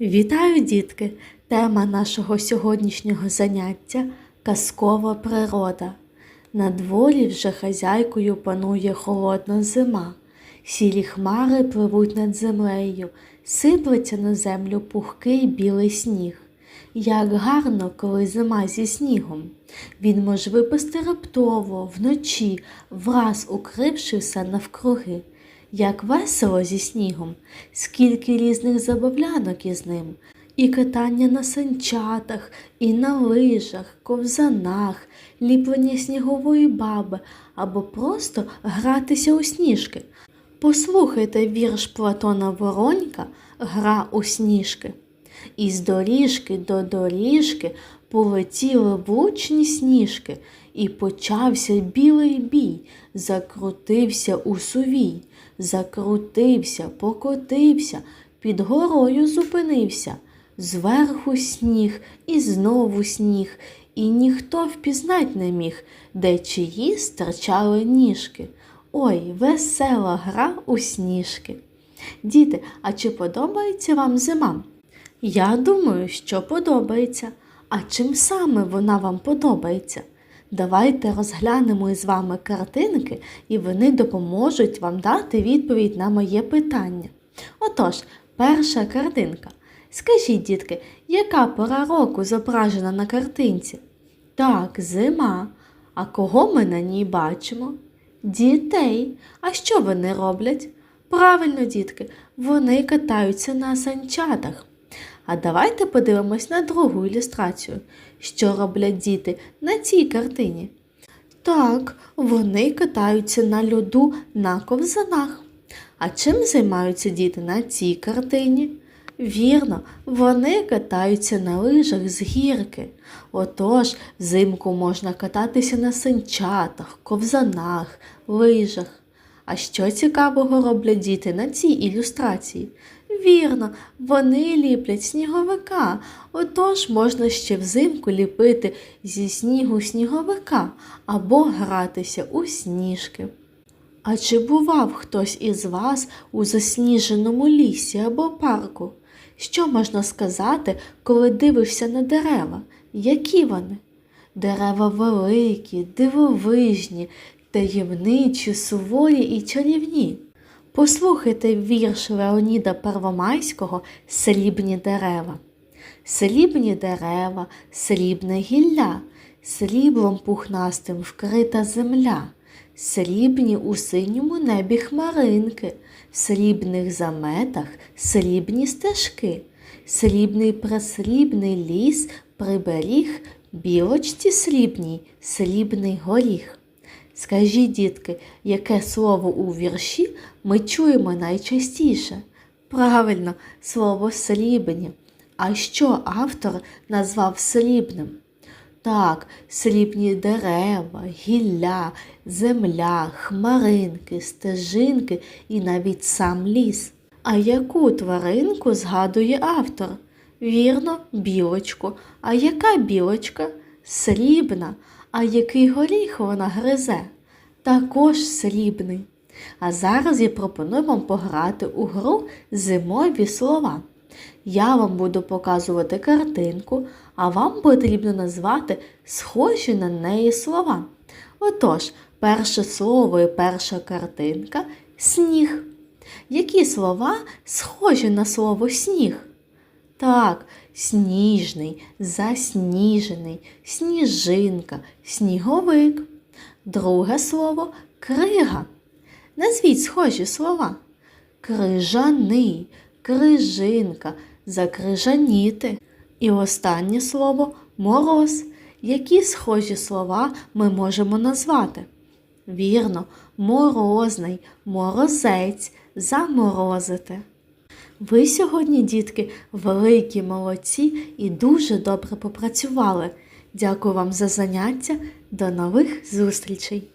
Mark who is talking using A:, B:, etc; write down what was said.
A: Вітаю, дітки! Тема нашого сьогоднішнього заняття казкова природа. На дворі вже хазяйкою панує холодна зима. Сірі хмари пливуть над землею, сиплеться на землю пухкий білий сніг. Як гарно, коли зима зі снігом. Він може випасти раптово, вночі, враз укривши все навкруги. Як весело зі снігом, скільки різних забавлянок із ним, і катання на санчатах, і на лижах, ковзанах, ліплення снігової баби або просто гратися у сніжки. Послухайте вірш Платона Воронька Гра у сніжки. Із доріжки до доріжки полетіли влучні сніжки, і почався білий бій, закрутився у сувій, закрутився, покотився, під горою зупинився. Зверху сніг і знову сніг, і ніхто впізнать не міг, де чиї стирчали ніжки. Ой, весела гра у сніжки. Діти, а чи подобається вам зима? Я думаю, що подобається. А чим саме вона вам подобається? Давайте розглянемо із вами картинки, і вони допоможуть вам дати відповідь на моє питання. Отож, перша картинка. Скажіть, дітки, яка пора року зображена на картинці? Так, зима. А кого ми на ній бачимо? Дітей. А що вони роблять? Правильно, дітки, вони катаються на санчатах. А давайте подивимось на другу ілюстрацію. Що роблять діти на цій картині? Так, вони катаються на льоду на ковзанах. А чим займаються діти на цій картині? Вірно, вони катаються на лижах з гірки. Отож, взимку можна кататися на санчатах, ковзанах, лижах. А що цікавого роблять діти на цій ілюстрації? Вірно, вони ліплять сніговика. Отож можна ще взимку ліпити зі снігу сніговика або гратися у сніжки. А чи бував хтось із вас у засніженому лісі або парку? Що можна сказати, коли дивишся на дерева? Які вони? Дерева великі, дивовижні, таємничі, суворі і чарівні. Послухайте вірш Леоніда Первомайського Срібні дерева. Срібні дерева, срібне гілля, сріблом пухнастим вкрита земля, срібні у синьому небі хмаринки, в срібних заметах срібні стежки, срібний пресрібний ліс приберіг білочці срібній, срібний горіх. Скажіть, дітки, яке слово у вірші ми чуємо найчастіше? Правильно, слово срібні. А що автор назвав срібним? Так, срібні дерева, гілля, земля, хмаринки, стежинки і навіть сам ліс. А яку тваринку згадує автор? Вірно, білочку. А яка білочка? Срібна. А який горіх вона гризе? Також срібний. А зараз я пропоную вам пограти у гру зимові слова. Я вам буду показувати картинку, а вам потрібно назвати схожі на неї слова. Отож, перше слово і перша картинка сніг. Які слова схожі на слово сніг? Так, сніжний, засніжений, сніжинка, сніговик. Друге слово крига. Назвіть схожі слова. Крижаний, крижинка, закрижаніти. І останнє слово мороз. Які схожі слова ми можемо назвати? Вірно, морозний, морозець, заморозити. Ви сьогодні, дітки, великі молодці і дуже добре попрацювали. Дякую вам за заняття. До нових зустрічей!